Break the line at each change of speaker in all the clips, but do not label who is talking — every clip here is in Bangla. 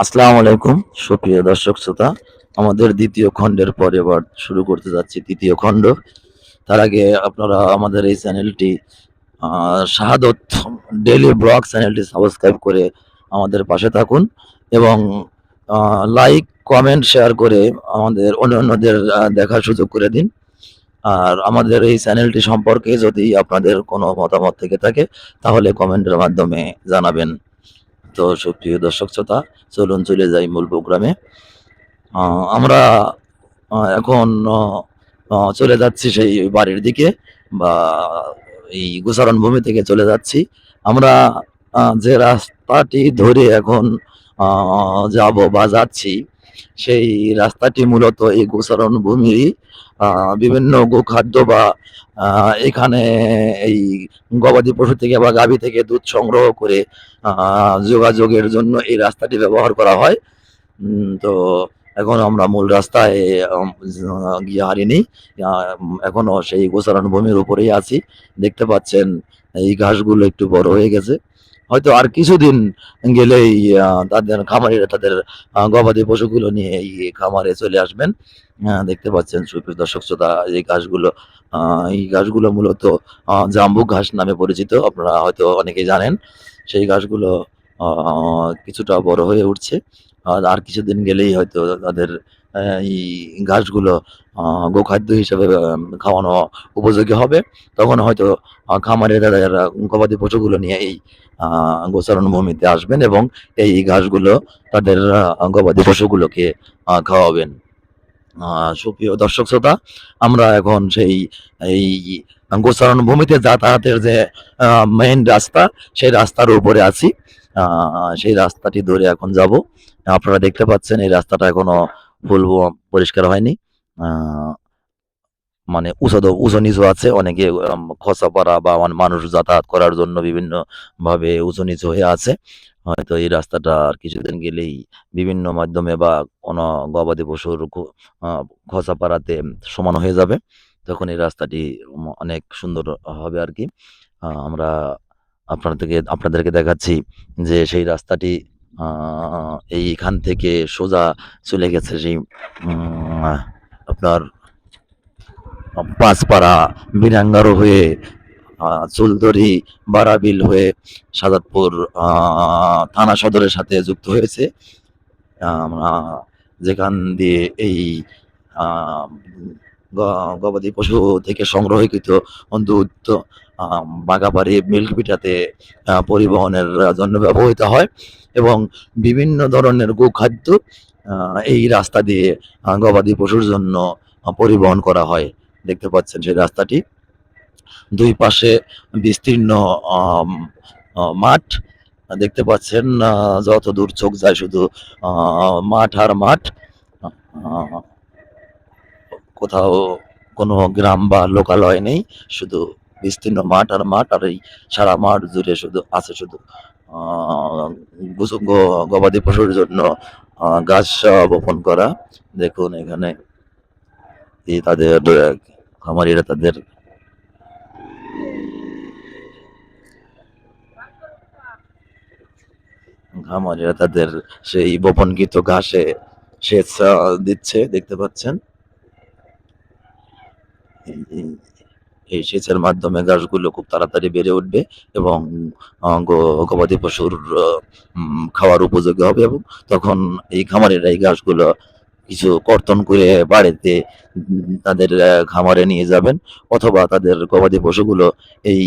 আসসালামু আলাইকুম, সুপ্রিয় দর্শক শ্রোতা। আমাদের দ্বিতীয় খণ্ডের পরে এবার শুরু করতে যাচ্ছি তৃতীয় খণ্ড। তার আগে আপনারা আমাদের এই চ্যানেলটি শাহাদত ডেইলি ব্লগ চ্যানেলটি সাবস্ক্রাইব করে আমাদের পাশে থাকুন এবং লাইক, কমেন্ট, শেয়ার করে আমাদের অন্যান্যদের দেখার সুযোগ করে দিন। আর আমাদের এই চ্যানেলটি সম্পর্কে যদি আপনাদের কোনো মতামত থেকে থাকে, তাহলে কমেন্টের মাধ্যমে জানাবেন। তো সুপ্রিয় দর্শক শ্রোতা, চলুন চলে যাই মূল প্রোগ্রামে। আমরা এখন চলে যাচ্ছি সেই বাড়ির দিকে বা এই গোসারণ ভূমি থেকে চলে যাচ্ছি। আমরা যে রাস্তাটি ধরে এখন যাব বা যাচ্ছি সেই রাস্তাটি মূলত এই গোসারণ ভূমি বিভিন্ন গোখাদ্য বা এখানে এই গবাদি পশু থেকে বা গাভী থেকে দুধ সংগ্রহ করে যোগাযোগের জন্য এই রাস্তাটি ব্যবহার করা হয়। তো এখন আমরা মূল রাস্তায় গিয়ে হারিনি এখনও সেই গোচারণ ভূমির উপরেই আছি। দেখতে পাচ্ছেন, এই ঘাসগুলো একটু বড় হয়ে গেছে। হয়তো আর কিছুদিন গেলেই তাদের খামারিরা তাদের গবাদি পশুগুলো নিয়ে এই খামারে চলে আসবেন। দেখতে পাচ্ছেন সুপ্রিয় দর্শক শ্রোতা, এই ঘাসগুলো এই ঘাসগুলো মূলত জাম্বু ঘাস নামে পরিচিত। আপনারা হয়তো অনেকেই জানেন, সেই ঘাসগুলো কিছুটা বড় হয়ে উঠছে। আর আর কিছুদিন গেলেই হয়তো তাদের এই ঘাসগুলো গোখাদ্য হিসেবে খাওয়ানো উপযোগী হবে। তখন হয়তো খামারে গবাদি পশুগুলো নিয়ে এই গোচারণ ভূমিতে আসবেন এবং এই ঘাসগুলো তাদের গবাদি পশুগুলোকে খাওয়াবেন। সুপ্রিয় দর্শক শ্রোতা, আমরা এখন সেই, এই গোচারণ ভূমিতে যাতায়াতের যে মেইন রাস্তা, সেই রাস্তার উপরে আছি। সেই রাস্তাটি ধরে এখন যাব। আপনারা দেখতে পাচ্ছেন এই রাস্তাটা এখনও ফুল পরিষ্কার হয়নি। মানে উঁচু উঁচু নিচু আছে, অনেকে খসা পাড়া বা মানুষ যাতায়াত করার জন্য বিভিন্ন ভাবে উঁচু নিচু হয়ে আছে। হয়তো এই রাস্তাটা আর কিছুদিন গেলেই বিভিন্ন মাধ্যমে বা কোনো গবাদি পশুর খসা পাড়াতে সমান হয়ে যাবে। তখন এই রাস্তাটি অনেক সুন্দর হবে আর কি। আমরা আপনাদেরকে আপনাদেরকে দেখাচ্ছি যে সেই রাস্তাটি এইখান থেকে সোজা চলে গেছে সেই আপনার পাঁচপাড়া বিরাঙ্গারো হয়ে চুলদরি বারাবিল হয়ে সাজাদপুর থানা সদরের সাথে যুক্ত হয়েছে। আমরা যেখান দিয়ে এই গবাদি পশু থেকে সংগ্রহকৃত দুধ বাগাবাড়ি মিল্ক পিঠাতে পরিবহনের জন্য ব্যবহৃত হয় এবং বিভিন্ন ধরনের গোখাদ্য এই রাস্তা দিয়ে গবাদি পশুর জন্য পরিবহন করা হয়। দেখতে পাচ্ছেন সেই রাস্তাটি। দুই পাশে বিস্তীর্ণ মাঠ। দেখতে পাচ্ছেন যত দূর চোখ যায় শুধু মাঠ আর মাঠ। কোথাও কোনো গ্রাম বা লোকালয় নেই, শুধু বিস্তীর্ণ মাঠ আর মাঠ আর এই সারা মাঠ জুড়ে শুধু আছে শুধু গবাদি পশুর জন্য গাছ বপন করা। দেখুন এখানে এই তাদের খামারিরা তাদের খামারিরা তাদের সেই বপনকৃত ঘাসে সেচ দিচ্ছে, দেখতে পাচ্ছেন? এই- সেচের মাধ্যমে ঘাসগুলো খুব তাড়াতাড়ি বেড়ে উঠবে এবং গবাদি পশুর খাওয়ার উপযোগী হবে এবং তখন এই খামারেরা এই ঘাসগুলো কিছু কর্তন করে বাড়িতে, তাদের খামারে নিয়ে যাবেন অথবা তাদের গবাদি পশুগুলো এই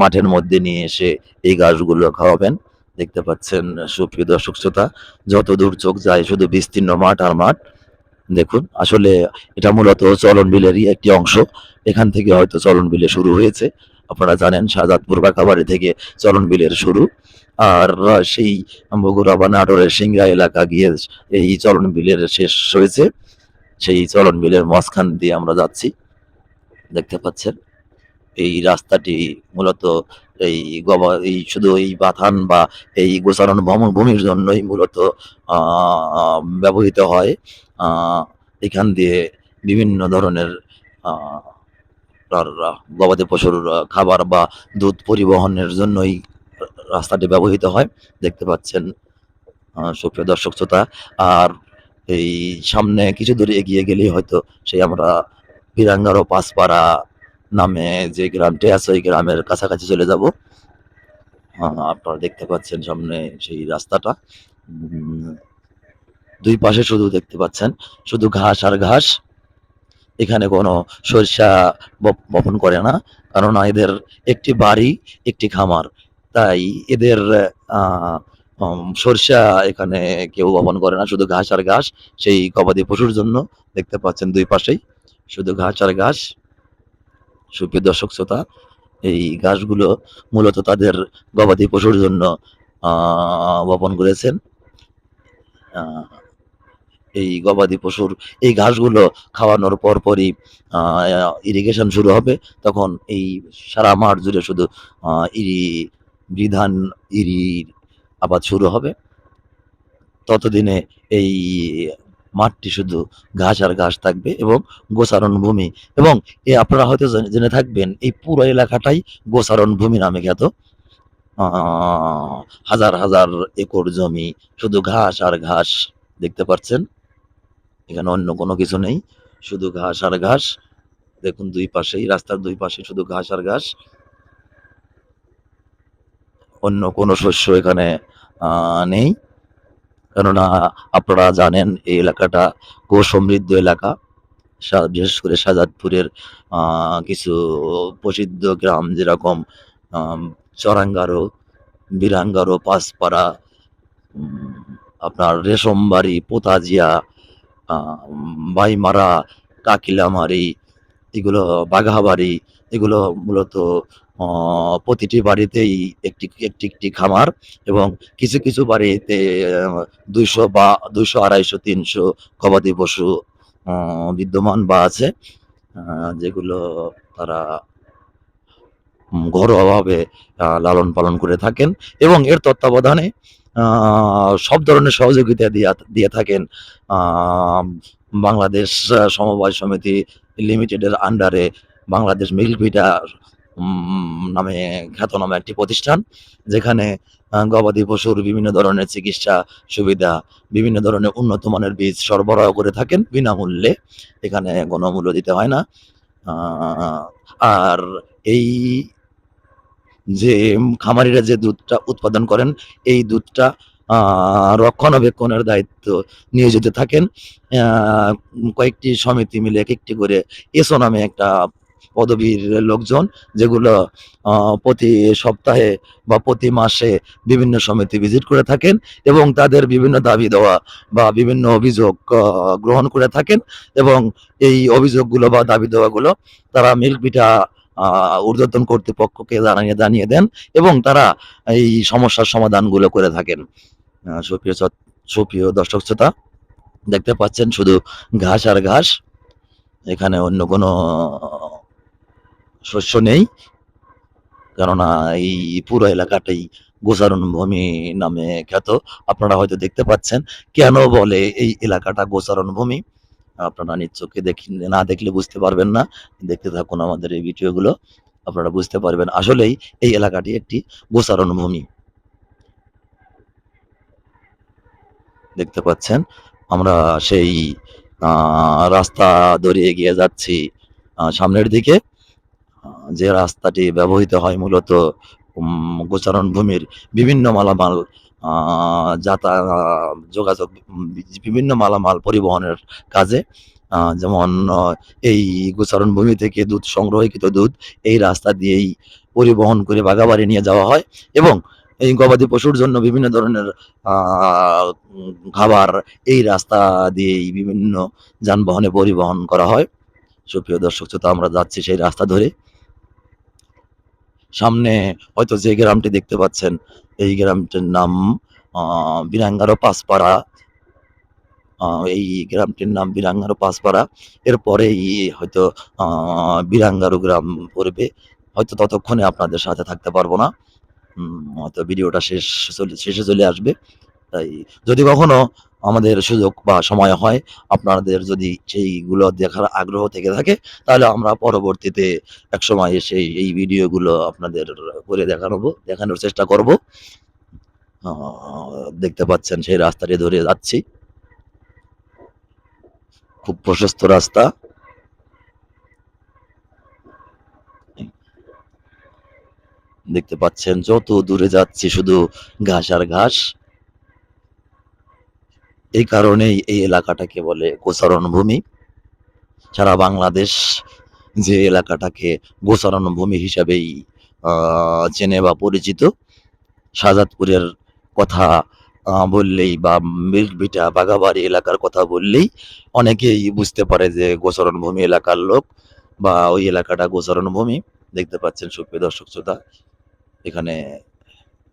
মাঠের মধ্যে নিয়ে এসে এই ঘাসগুলো খাওয়াবেন। দেখতে পাচ্ছেন সুপ্রিয় দর্শক শ্রোতা যত দূর চোখ যায় শুধু বিস্তীর্ণ মাঠ আর মাঠ। দেখুন, আসলে এটা মূলত চলন বিলেরই একটি অংশ। এখান থেকে হয়তো চলন বিলে শুরু হয়েছে। আপনারা জানেন, শাহজাদপুর বাঁকাবাড়ি থেকে চলন বিলের শুরু। আর সেই বগুড়া বা নাটোরের সিংড়া এলাকা গিয়ে এই চলন বিলের শেষ হয়েছে। সেই চলন বিলের মাঝখান দিয়ে আমরা যাচ্ছি। দেখতে পাচ্ছেন, এই রাস্তাটি মূলত এই গবা এই শুধু এই বাথান বা এই ভ্রমণ ভূমির জন্যই মূলত ব্যবহৃত হয়। এখান দিয়ে বিভিন্ন ধরনের গবাদি পশুর খাবার বা দুধ পরিবহনের জন্যই রাস্তাটি ব্যবহৃত হয়। দেখতে পাচ্ছেন সুপ্রিয় দর্শক শ্রোতা, আর এই সামনে কিছু দূর এগিয়ে গেলেই হয়তো সেই আমরা বিরাঙ্গারো পাঁচপাড়া নামে যে গ্রামটি আছে ওই গ্রামের কাছাকাছি চলে যাব। আহ, আপনারা দেখতে পাচ্ছেন সামনে সেই রাস্তাটা। দুই পাশে শুধু দেখতে পাচ্ছেন শুধু ঘাস আর ঘাস। এখানে কোনো সরিষা বপ- বপন করে না কারণ এদের একটি বাড়ি একটি খামার। তাই এদের সরিষা এখানে কেউ বপন করে না শুধু ঘাস আর ঘাস। সেই গবাদি পশুর জন্য দেখতে পাচ্ছেন দুই পাশেই। শুধু ঘাস আর ঘাস। সুপ্রিয় দর্শক শ্রোতা, এই ঘাসগুলো মূলত তাদের গবাদি পশুর জন্য বপন করেছেন। এই গবাদি পশুর, এই ঘাসগুলো খাওয়ানোর পরপরই ইরিগেশন শুরু হবে। তখন এই সারা মাঠ জুড়ে শুধু ইরি বিধান ইরি আবাদ শুরু হবে। ততদিনে এই মাঠটি শুধু ঘাস আর ঘাস থাকবে এবং গোচারণ ভূমি। এবং এ আপনারা হয়তো জেনে- থাকবেন, এই পুরো এলাকাটাই গোচারণ ভূমি নামে খ্যাত। হাজার হাজার একর জমি, শুধু ঘাস আর ঘাস দেখতে পাচ্ছেন। এখানে অন্য কোনো কিছু নেই, শুধু ঘাস আর ঘাস। দেখুন দুই পাশেই, রাস্তার দুই পাশে শুধু ঘাস আর ঘাস। অন্য কোনো শস্য এখানে নেই। কেননা আপনারা জানেন, এই এলাকাটা গো সমৃদ্ধ এলাকা বিশেষ করে শাহজাদপুরের কিছু প্রসিদ্ধ গ্রাম যেরকম চরাঙ্গারো, বিরাঙ্গারো, পাঁচপাড়া আপনার রেশমবাড়ি, পোতাজিয়া বাইমারা, কাকিলামারি, এগুলো বাঘাবাড়ি, এগুলো মূলত প্রতিটি বাড়িতেই একটি একটি একটি খামার এবং কিছু কিছু বাড়িতে দুইশো বা দুইশো আড়াইশো তিনশো গবাদি পশু বিদ্যমান বা আছে যেগুলো তারা ঘরোয়াভাবে লালন পালন করে থাকেন এবং এর তত্ত্বাবধানে সব ধরনের সহযোগিতা দিয়ে দিয়ে থাকেন বাংলাদেশ সমবায় সমিতি লিমিটেডের আন্ডারে বাংলাদেশ মিল্কভিটা উম, নামে খ্যাতনামা একটি প্রতিষ্ঠান, যেখানে গবাদি পশুর বিভিন্ন ধরনের চিকিৎসা সুবিধা, বিভিন্ন ধরনের উন্নত মানের বীজ সরবরাহ করে থাকেন বিনামূল্যে। এখানে কোনো মূল্য দিতে হয় না। আর এই যে খামারিরা যে দুধটা উৎপাদন করেন, এই দুধটা রক্ষণাবেক্ষণের দায়িত্ব নিয়োজিত থাকেন কয়েকটি সমিতি মিলে এক একটি করে এসো নামে একটা পদবীর লোকজন, যেগুলো প্রতি সপ্তাহে বা প্রতি মাসে বিভিন্ন সমিতি ভিজিট করে থাকেন এবং তাদের বিভিন্ন দাবি দেওয়া বা বিভিন্ন অভিযোগ গ্রহণ করে থাকেন এবং এই অভিযোগগুলো বা দাবি দেওয়াগুলো তারা মিল্কবিটা ঊর্ধ্বতন কর্তৃপক্ষকে জানিয়ে জানিয়ে দেন এবং তারা এই সমস্যার সমাধানগুলো করে থাকেন। সুপ্রিয় সুপ্রিয় দর্শক শ্রোতা, দেখতে পাচ্ছেন শুধু ঘাস আর ঘাস, এখানে অন্য কোনো শস্য নেই, কেননা এই পুরো এলাকাটাই গোচারণ ভূমি নামে খ্যাত। আপনারা হয়তো দেখতে পাচ্ছেন, কেন বলে এই এলাকাটা গোচারণ ভূমি? আপনারা নিজ চোখে দেখি, না দেখলে বুঝতে পারবেন না। দেখতে থাকুন আমাদের এই ভিডিওগুলো, আপনারা বুঝতে পারবেন। আসলেই এই এলাকাটি একটি গোচারণ ভূমি। দেখতে পাচ্ছেন, আমরা সেই রাস্তা ধরে এগিয়ে যাচ্ছি সামনের দিকে। যে রাস্তাটি ব্যবহৃত হয় মূলত গোচারণ ভূমির বিভিন্ন মালামাল যাতা, যোগাযোগ, বিভিন্ন মালামাল পরিবহনের কাজে যেমন এই গোচারণ ভূমি থেকে দুধ সংগ্রহীত দুধ, এই রাস্তা দিয়েই পরিবহন করে বাগাবাড়ি নিয়ে যাওয়া হয় এবং এই গবাদি পশুর জন্য বিভিন্ন ধরনের খাবার এই রাস্তা দিয়েই বিভিন্ন যানবাহনে পরিবহন করা হয়। সুপ্রিয় দর্শক, শ্রোতা, আমরা যাচ্ছি সেই রাস্তা ধরে। সামনে হয়তো যে গ্রামটি দেখতে পাচ্ছেন, এই গ্রামটির নাম বিরাঙ্গারো পাঁচপাড়া। এই গ্রামটির নাম বিরাঙ্গারো পাঁচপাড়া। এরপরেই হয়তো বিরাঙ্গারো গ্রাম পড়বে। হয়তো ততক্ষণে আপনাদের সাথে থাকতে পারব না। হয়তো ভিডিওটা শেষ, চলে- শেষে চলে আসবে। তাই যদি কখনো আমাদের সুযোগ বা সময় হয়, আপনাদের যদি সেইগুলো দেখার আগ্রহ থেকে থাকে, তাহলে আমরা পরবর্তীতে এক সময় সেই, এই ভিডিওগুলো আপনাদের করে দেখানো দেখানোর চেষ্টা করব। দেখতে পাচ্ছেন সেই রাস্তাটি ধরে যাচ্ছি। খুব প্রশস্ত রাস্তা। দেখতে পাচ্ছেন যত দূরে যাচ্ছি শুধু ঘাস আর ঘাস। এই কারণেই এই এলাকাটাকে বলে গোচারণ ভূমি। সারা বাংলাদেশ যে এলাকাটাকে গোচারণ ভূমি হিসাবেই চেনে বা পরিচিত। শাহজাদপুরের কথা বললেই বা মিল্কভিটা বাগাবাড়ি এলাকার কথা বললেই অনেকেই বুঝতে পারে যে গোচরণ ভূমি এলাকার লোক বা ওই এলাকাটা গোচরণ ভূমি। দেখতে পাচ্ছেন সুপ্রিয় দর্শক শ্রোতা, এখানে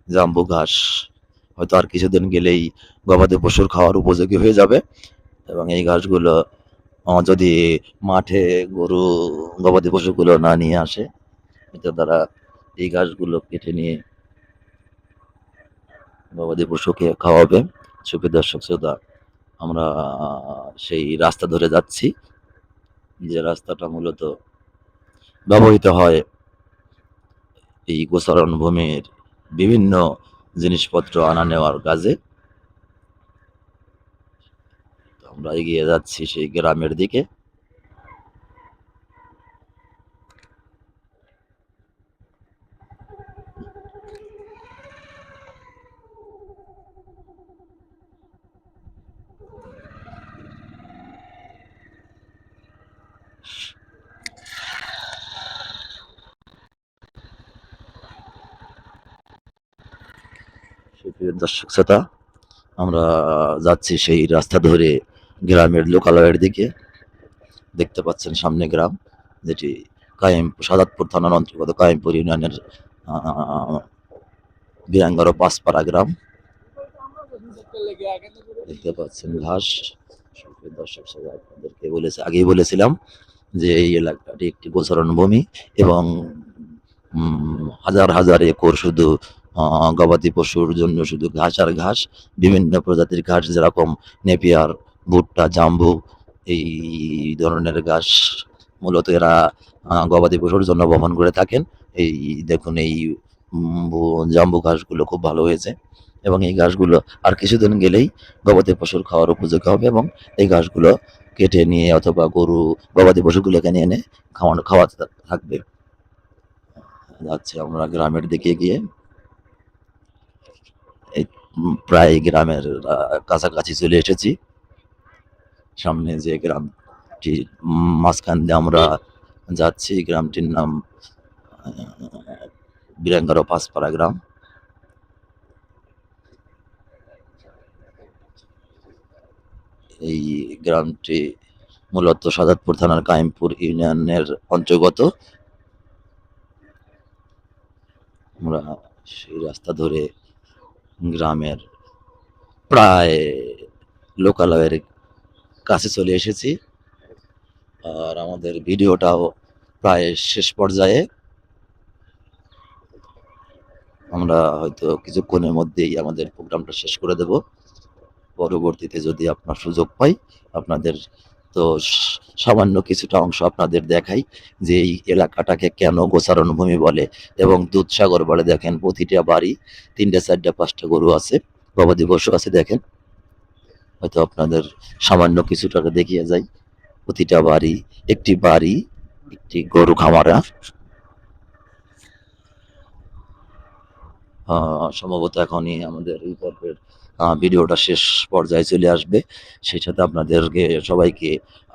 জাম্বু ঘাস হয়তো আর কিছুদিন গেলেই গবাদি পশুর খাওয়ার উপযোগী হয়ে যাবে। এবং এই ঘাসগুলো যদি মাঠে গরু, গবাদি পশুগুলো না নিয়ে আসে, এতে তারা এই ঘাসগুলো কেটে নিয়ে গবাদি পশুকে খাওয়াবে। সুপ্রিয় দর্শক শ্রোতা, আমরা সেই রাস্তা ধরে যাচ্ছি। যে রাস্তাটা মূলত ব্যবহৃত হয় এই গোচারণ ভূমির বিভিন্ন জিনিসপত্র আনা নেওয়ার কাজে। আমরা এগিয়ে যাচ্ছি সেই গ্রামের দিকে। সুপ্রিয় দর্শক, শ্রোতা, আমরা যাচ্ছি সেই রাস্তা ধরে গ্রামের লোকালয়ের দিকে। দেখতে পাচ্ছেন সামনে গ্রাম, যেটি কায়েম সাদাতপুর থানার অন্তর্গত কায়েমপুর ইউনিয়নের বিরাঙ্গারো পাঁচপাড়া গ্রাম। দেখতে পাচ্ছেন ঘাস। দর্শক শ্রোতা আপনাদেরকে বলেছে, আগেই বলেছিলাম যে এই এলাকাটি একটি গোচরণ ভূমি এবং হাজার হাজার একর শুধু গবাদি পশুর জন্য শুধু ঘাস আর ঘাস, বিভিন্ন প্রজাতির ঘাস যেরকম নেপিয়ার, ভুট্টা, জাম্বু, এই ধরনের ঘাস মূলত এরা গবাদি পশুর জন্য বহন করে থাকেন। এই দেখুন, এই জাম্বু ঘাসগুলো খুব ভালো হয়েছে এবং এই ঘাসগুলো আর কিছুদিন গেলেই গবাদি পশুর খাওয়ার উপযোগী হবে এবং এই ঘাসগুলো কেটে নিয়ে অথবা গরু, গবাদি পশুগুলোকে নিয়ে এনে খাওয়ানো, খাওয়াতে থাকবে। যাচ্ছে আমরা গ্রামের দিকে গিয়ে। প্রায় গ্রামের কাছাকাছি চলে এসেছি। সামনে যে গ্রামটি, মাঝখান দিয়ে আমরা যাচ্ছি, গ্রামটির নাম বিরাঙ্গারো পাঁচপাড়া গ্রাম। এই গ্রামটি মূলত সাজাদপুর থানার কায়েমপুর ইউনিয়নের অন্তর্গত। আমরা সেই রাস্তা ধরে গ্রামের প্রায় লোকালয়ের কাছে চলে এসেছি। আর আমাদের ভিডিওটাও প্রায় শেষ পর্যায়ে। আমরা হয়তো কিছুক্ষণের মধ্যেই আমাদের প্রোগ্রামটা শেষ করে দেব। পরবর্তীতে যদি আপনার সুযোগ পাই, আপনাদের তো সামান্য কিছুটা অংশ আপনাদের দেখাই যে এই এলাকাটাকে কেন গোচারণ ভূমি বলে এবং দুধসাগর বলে দেখেন প্রতিটা বাড়ি, তিনটা, চারটা, পাঁচটা গরু আছে। গবাদি পশু আছে দেখেন। হয়তো আপনাদের সামান্য কিছুটা দেখিয়ে যাই। প্রতিটা বাড়ি, একটি বাড়ি, একটি গরু খামারা। সম্ভবত এখনই আমাদের এই পর্বের ভিডিওটা শেষ পর্যায়ে চলে আসবে। সেই সাথে আপনাদেরকে সবাইকে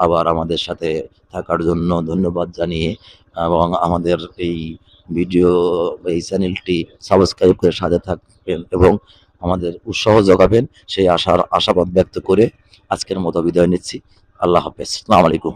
আবার আমাদের সাথে থাকার জন্য ধন্যবাদ জানিয়ে এবং আমাদের এই ভিডিও, এই চ্যানেলটি সাবস্ক্রাইব করে সাথে থাকবেন এবং আমাদের উৎসাহ যোগাবেন। সেই আশার আশাবাদ ব্যক্ত করে আজকের মতো বিদায় নিচ্ছি। আল্লাহ হাফেজ। আসসালামু আলাইকুম।